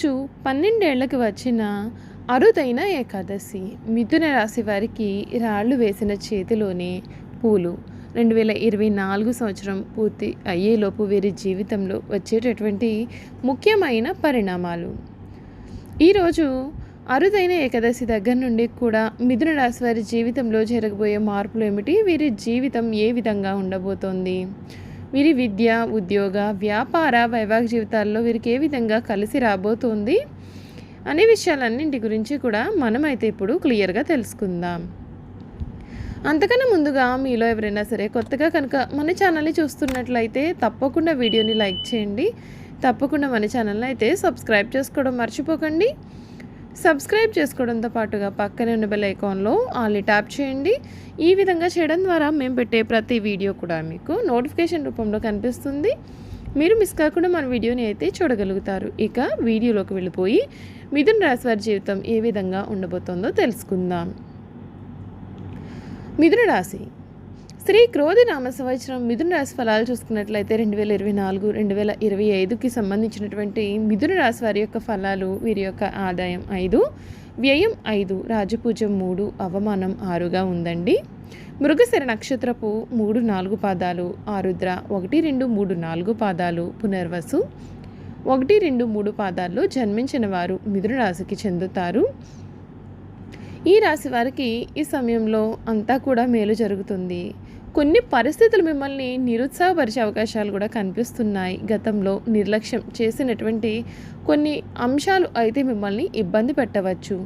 ఈరోజు పన్నెండేళ్ళకు వచ్చిన అరుదైన ఏకాదశి మిథున రాశి వారికి రాళ్ళు వేసిన చేతిలోనే పూలు. రెండు వేల ఇరవై నాలుగు సంవత్సరం పూర్తి అయ్యేలోపు వీరి జీవితంలో వచ్చేటటువంటి ముఖ్యమైన పరిణామాలు. ఈరోజు అరుదైన ఏకాదశి దగ్గర నుండి కూడా మిథున రాశి వారి జీవితంలో జరగబోయే మార్పులు ఏమిటి? వీరి జీవితం ఏ విధంగా ఉండబోతోంది? వీరి విద్య ఉద్యోగ వ్యాపార వైవాహిక జీవితాల్లో వీరికి ఏ విధంగా కలిసి రాబోతోంది అనే విషయాలన్నింటి గురించి కూడా మనమైతే ఇప్పుడు క్లియర్గా తెలుసుకుందాం. అంతకన్నా ముందుగా మీలో ఎవరైనా సరే కొత్తగా కనుక మన ఛానల్ని చూస్తున్నట్లయితే తప్పకుండా వీడియోని లైక్ చేయండి. తప్పకుండా మన ఛానల్ని అయితే సబ్స్క్రైబ్ చేసుకోవడం మర్చిపోకండి. సబ్స్క్రైబ్ చేసుకోవడంతో పాటుగా పక్కనే ఉన్న బెల్ ఐకాన్లో ఆల్ని ట్యాప్ చేయండి. ఈ విధంగా చేయడం ద్వారా మేము పెట్టే ప్రతి వీడియో కూడా మీకు నోటిఫికేషన్ రూపంలో కనిపిస్తుంది. మీరు మిస్ కాకుండా మన వీడియోని అయితే చూడగలుగుతారు. ఇక వీడియోలోకి వెళ్ళిపోయి మిథున్ రాశి వారి జీవితం ఏ విధంగా ఉండబోతోందో తెలుసుకుందాం. మిథున రాశి శ్రీ క్రోధి నామ సంవత్సరం మిథున రాశి ఫలాలు చూసుకున్నట్లయితే రెండు వేల ఇరవై నాలుగు రెండు వేల ఇరవై ఐదుకి సంబంధించినటువంటి మిథున రాశి వారి యొక్క ఫలాలు వీరి యొక్క ఆదాయం ఐదు వ్యయం ఐదు రాజపూజం మూడు అవమానం ఆరుగా ఉందండి. మృగశిర నక్షత్రపు మూడు నాలుగు పాదాలు ఆరుద్ర ఒకటి రెండు మూడు నాలుగు పాదాలు పునర్వసు ఒకటి రెండు మూడు పాదాల్లో జన్మించిన వారు మిథున రాశికి చెందుతారు. ఈ రాశి వారికి ఈ సమయంలో అంతా కూడా మేలు జరుగుతుంది. కొన్ని పరిస్థితులు మిమ్మల్ని నిరుత్సాహపరిచే అవకాశాలు కూడా కనిపిస్తున్నాయి. గతంలో నిర్లక్ష్యం చేసినటువంటి కొన్ని అంశాలు అయితే మిమ్మల్ని ఇబ్బంది పెట్టవచ్చు.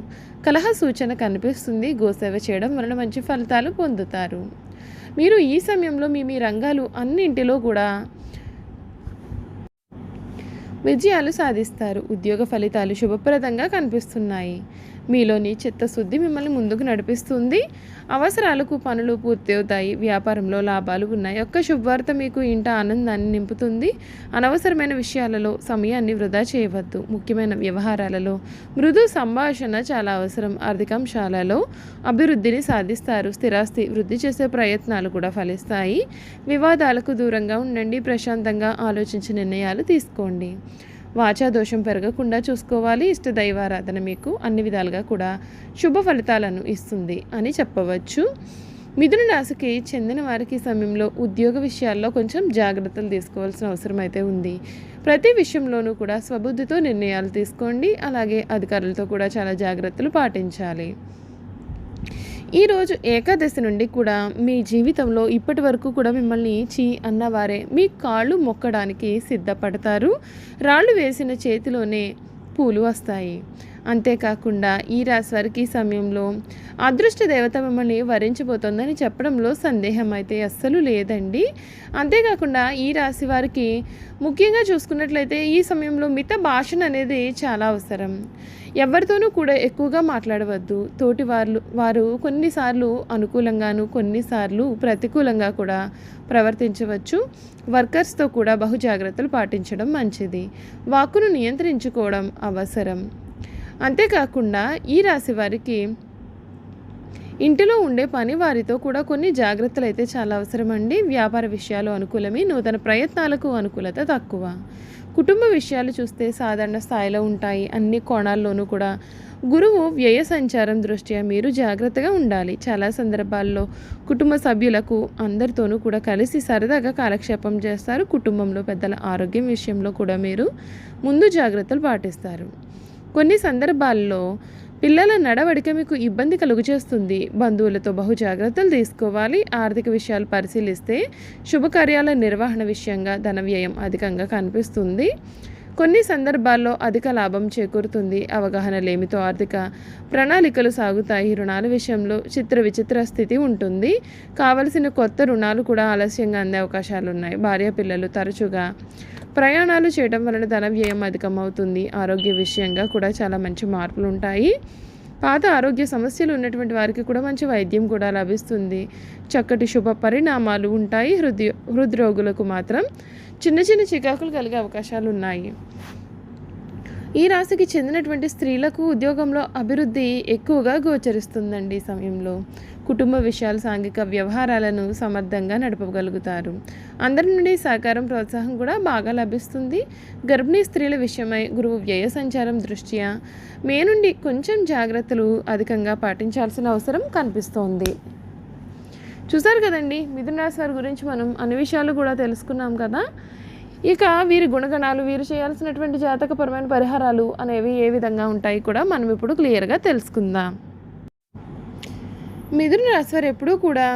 కలహ సూచన కనిపిస్తుంది. గోసేవ చేయడం వలన మంచి ఫలితాలు పొందుతారు. మీరు ఈ సమయంలో మీ మీ రంగాలు అన్నింటిలో కూడా విజయాలు సాధిస్తారు. ఉద్యోగ ఫలితాలు శుభప్రదంగా కనిపిస్తున్నాయి. మీలోని చిత్తశుద్ధి మిమ్మల్ని ముందుకు నడిపిస్తుంది. అవసరాలకు పనులు పూర్తవుతాయి. వ్యాపారంలో లాభాలు ఉన్నాయి. ఒక్క శుభవార్త మీకు ఇంట ఆనందాన్ని నింపుతుంది. అనవసరమైన విషయాలలో సమయాన్ని వృధా చేయవద్దు. ముఖ్యమైన వ్యవహారాలలో మృదు సంభాషణ చాలా అవసరం. ఆర్థికాంశాలలో అభివృద్ధిని సాధిస్తారు. స్థిరాస్తి వృద్ధి చేసే ప్రయత్నాలు కూడా ఫలిస్తాయి. వివాదాలకు దూరంగా ఉండండి. ప్రశాంతంగా ఆలోచించి నిర్ణయాలు తీసుకోండి. వాచా దోషం పెరగకుండా చూసుకోవాలి. ఇష్ట దైవారాధన మీకు అన్ని విధాలుగా కూడా శుభ ఫలితాలను ఇస్తుంది అని చెప్పవచ్చు. మిథున రాశికి చెందిన వారికి సమయంలో ఉద్యోగ విషయాల్లో కొంచెం జాగ్రత్తలు తీసుకోవాల్సిన అవసరం అయితే ఉంది. ప్రతి విషయంలోనూ కూడా స్వబుద్ధితో నిర్ణయాలు తీసుకోండి. అలాగే అధికారులతో కూడా చాలా జాగ్రత్తలు పాటించాలి. ఈరోజు ఏకాదశి నుండి కూడా మీ జీవితంలో ఇప్పటి వరకు కూడా మిమ్మల్ని చీ అన్నవారే. మీ కాళ్ళు మొక్కడానికి సిద్ధపడతారు. రాళ్ళు వేసిన చేతిలోనే పూలు వస్తాయి. అంతేకాకుండా ఈ రాశి వారికి ఈ సమయంలో అదృష్ట దేవత మిమ్మల్ని వరించబోతోందని చెప్పడంలో సందేహం అయితే అస్సలు లేదండి. అంతేకాకుండా ఈ రాశి వారికి ముఖ్యంగా చూసుకున్నట్లయితే ఈ సమయంలో మిత భాషణ అనేది చాలా అవసరం. ఎవరితోనూ కూడా ఎక్కువగా మాట్లాడవద్దు. తోటి వారు వారు కొన్నిసార్లు అనుకూలంగాను కొన్నిసార్లు ప్రతికూలంగా కూడా ప్రవర్తించవచ్చు. వర్కర్స్తో కూడా బహు జాగ్రత్తలు పాటించడం మంచిది. వాక్కును నియంత్రించుకోవడం అవసరం. అంతేకాకుండా ఈ రాశి వారికి ఇంటిలో ఉండే పని వారితో కూడా కొన్ని జాగ్రత్తలు అయితే చాలా అవసరమండి. వ్యాపార విషయాలు అనుకూలమే నూతన ప్రయత్నాలకు అనుకూలత తక్కువ. కుటుంబ విషయాలు చూస్తే సాధారణ స్థాయిలో ఉంటాయి. అన్ని కోణాల్లోనూ కూడా గురువు వ్యయ సంచారం దృష్ట్యా మీరు జాగ్రత్తగా ఉండాలి. చాలా సందర్భాల్లో కుటుంబ సభ్యులకు అందరితోనూ కూడా కలిసి సరదాగా కాలక్షేపం చేస్తారు. కుటుంబంలో పెద్దల ఆరోగ్యం విషయంలో కూడా మీరు ముందు జాగ్రత్తలు పాటిస్తారు. కొన్ని సందర్భాల్లో పిల్లల నడవడిక మీకు ఇబ్బంది కలుగు చేస్తుంది బంధువులతో బహు జాగ్రత్తలు తీసుకోవాలి. ఆర్థిక విషయాలు పరిశీలిస్తే శుభకార్యాల నిర్వహణ విషయంగా ధన వ్యయం అధికంగా కనిపిస్తుంది. కొన్ని సందర్భాల్లో అధిక లాభం చేకూరుతుంది. అవగాహన లేమితో ఆర్థిక ప్రణాళికలు సాగుతాయి. రుణాల విషయంలో చిత్ర విచిత్ర స్థితి ఉంటుంది. కావలసిన కొత్త రుణాలు కూడా ఆలస్యంగా అందే అవకాశాలు ఉన్నాయి భార్య పిల్లలు తరచుగా ప్రయాణాలు చేయడం వలన ధన వ్యయం అధికమవుతుంది. ఆరోగ్య విషయంగా కూడా చాలా మంచి మార్పులు ఉంటాయి పాత ఆరోగ్య సమస్యలు ఉన్నటువంటి వారికి కూడా మంచి వైద్యం కూడా లభిస్తుంది. చక్కటి శుభ పరిణామాలు ఉంటాయి. హృదయ హృద్రోగులకు మాత్రం చిన్న చిన్న చికాకులు కలిగే అవకాశాలు ఉన్నాయి. ఈ రాశికి చెందినటువంటి స్త్రీలకు ఉద్యోగంలో అభివృద్ధి ఎక్కువగా గోచరిస్తుందండి ఈ సమయంలో. కుటుంబ విషయాలు సాంఘిక వ్యవహారాలను సమర్థంగా నడపగలుగుతారు. అందరి నుండి సహకారం ప్రోత్సాహం కూడా బాగా లభిస్తుంది. గర్భిణీ స్త్రీల విషయమై గురువు వ్యయ సంచారం దృష్ట్యా మే నుండి కొంచెం జాగ్రత్తలు అధికంగా పాటించాల్సిన అవసరం కనిపిస్తోంది. చూసారు కదండి మిథున రాశి వారి గురించి మనం అన్ని విషయాలు కూడా తెలుసుకున్నాం కదా. ఇక వీరి గుణగణాలు వీరు చేయాల్సినటువంటి జాతకపరమైన పరిహారాలు అనేవి ఏ విధంగా ఉంటాయి కూడా మనం ఇప్పుడు క్లియర్గా తెలుసుకుందాం. మిథున రాశివారు ఎప్పుడూ కూడా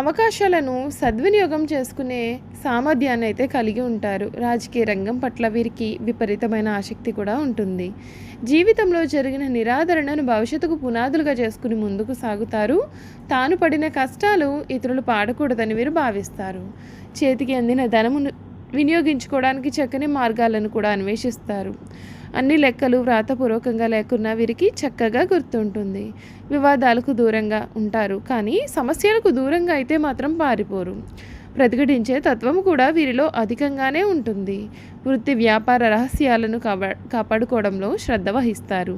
అవకాశాలను సద్వినియోగం చేసుకునే సామర్థ్యాన్ని అయితే కలిగి ఉంటారు. రాజకీయ రంగం పట్ల వీరికి విపరీతమైన ఆసక్తి కూడా ఉంటుంది. జీవితంలో జరిగిన నిరాదరణను భవిష్యత్తుకు పునాదులుగా చేసుకుని ముందుకు సాగుతారు. తాను పడిన కష్టాలు ఇతరులు పాడకూడదని వీరు భావిస్తారు. చేతికి అందిన ధనమును వినియోగించుకోవడానికి చక్కని మార్గాలను కూడా అన్వేషిస్తారు. అన్ని లెక్కలు వ్రాతపూర్వకంగా లేకున్నా వీరికి చక్కగా గుర్తుంటుంది. వివాదాలకు దూరంగా ఉంటారు కానీ సమస్యలకు దూరంగా అయితే మాత్రం పారిపోరు. ప్రతిఘటించే తత్వం కూడా వీరిలో అధికంగానే ఉంటుంది. వృత్తి వ్యాపార రహస్యాలను కాపా కాపాడుకోవడంలో శ్రద్ధ వహిస్తారు.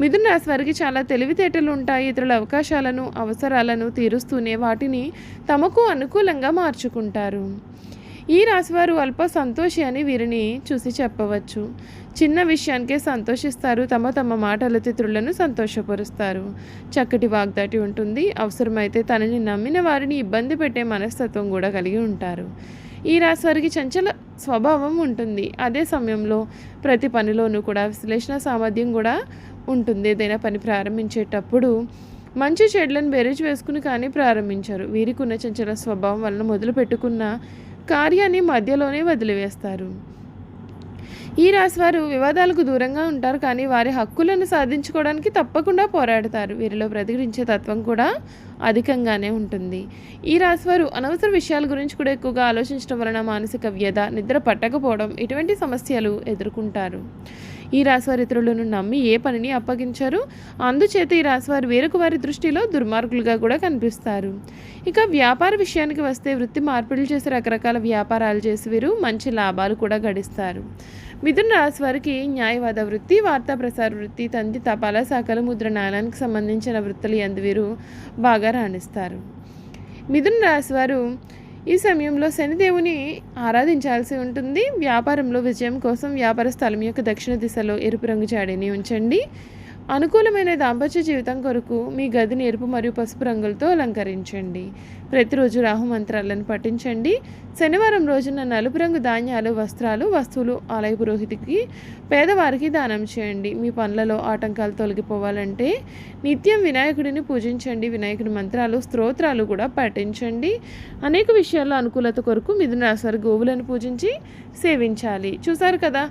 మిథున రాశి వారికి చాలా తెలివితేటలు ఉంటాయి. ఇతరుల అవకాశాలను అవసరాలను తీరుస్తూనే వాటిని తమకు అనుకూలంగా మార్చుకుంటారు. ఈ రాశివారు అల్ప సంతోషి అని వీరిని చూసి చెప్పవచ్చు. చిన్న విషయానికే సంతోషిస్తారు. తమ తమ మాటల తిత్రులను సంతోషపరుస్తారు. చక్కటి వాగ్దాటి ఉంటుంది. అవసరమైతే తనని నమ్మిన వారిని ఇబ్బంది పెట్టే మనస్తత్వం కూడా కలిగి ఉంటారు. ఈ రాశి వారికి చంచల స్వభావం ఉంటుంది. అదే సమయంలో ప్రతి పనిలోనూ కూడా విశ్లేషణ సామర్థ్యం కూడా ఉంటుంది. ఏదైనా పని ప్రారంభించేటప్పుడు మంచి చెడ్లను బెరేజ్ వేసుకుని కానీ ప్రారంభించారు. వీరికి ఉన్న చంచల స్వభావం వలన మొదలు పెట్టుకున్న కార్యాన్ని మధ్యలోనే వదిలివేస్తారు. ఈ రాశివారు వివాదాలకు దూరంగా ఉంటారు కానీ వారి హక్కులను సాధించుకోవడానికి తప్పకుండా పోరాడతారు. వీరిలో ప్రతిఘటించే తత్వం కూడా అధికంగానే ఉంటుంది. ఈ రాశివారు అనవసర విషయాల గురించి కూడా ఎక్కువగా ఆలోచించడం వలన మానసిక వ్యధ నిద్ర పట్టకపోవడం ఇటువంటి సమస్యలు ఎదుర్కొంటారు. ఈ రాశివారి ఇతరులను నమ్మి ఏ పనిని అప్పగించారు. అందుచేత ఈ రాశివారు వేరొక వారి దృష్టిలో దుర్మార్గులుగా కూడా కనిపిస్తారు. ఇక వ్యాపార విషయానికి వస్తే వృత్తి మార్పిడులు చేసి రకరకాల వ్యాపారాలు చేసి వీరు మంచి లాభాలు కూడా గడిస్తారు. మిథున రాశి వారికి న్యాయవాద వృత్తి వార్తా ప్రసార వృత్తి తంతి తపాలా శాఖలు ముద్రణాలయానికి సంబంధించిన వృత్తులు ఎందువీరు బాగా రాణిస్తారు. మిథున రాశి వారు ఈ సమయంలో శనిదేవుని ఆరాధించాల్సి ఉంటుంది. వ్యాపారంలో విజయం కోసం వ్యాపార స్థలం యొక్క దక్షిణ దిశలో ఎరుపు రంగు జాడీని ఉంచండి. అనుకూలమైన దాంపత్య జీవితం కొరకు మీ గదిని ఎరుపు మరియు పసుపు రంగులతో అలంకరించండి. ప్రతిరోజు రాహు మంత్రాలను పఠించండి. శనివారం రోజున నలుపు రంగు ధాన్యాలు వస్త్రాలు వస్తువులు ఆలయ పురోహితికి పేదవారికి దానం చేయండి. మీ పనులలో ఆటంకాలు తొలగిపోవాలంటే నిత్యం వినాయకుడిని పూజించండి. వినాయకుడి మంత్రాలు స్తోత్రాలు కూడా పఠించండి. అనేక విషయాల్లో అనుకూలత కొరకు మిథున రాశి గోవులను పూజించి సేవించాలి. చూసారు కదా?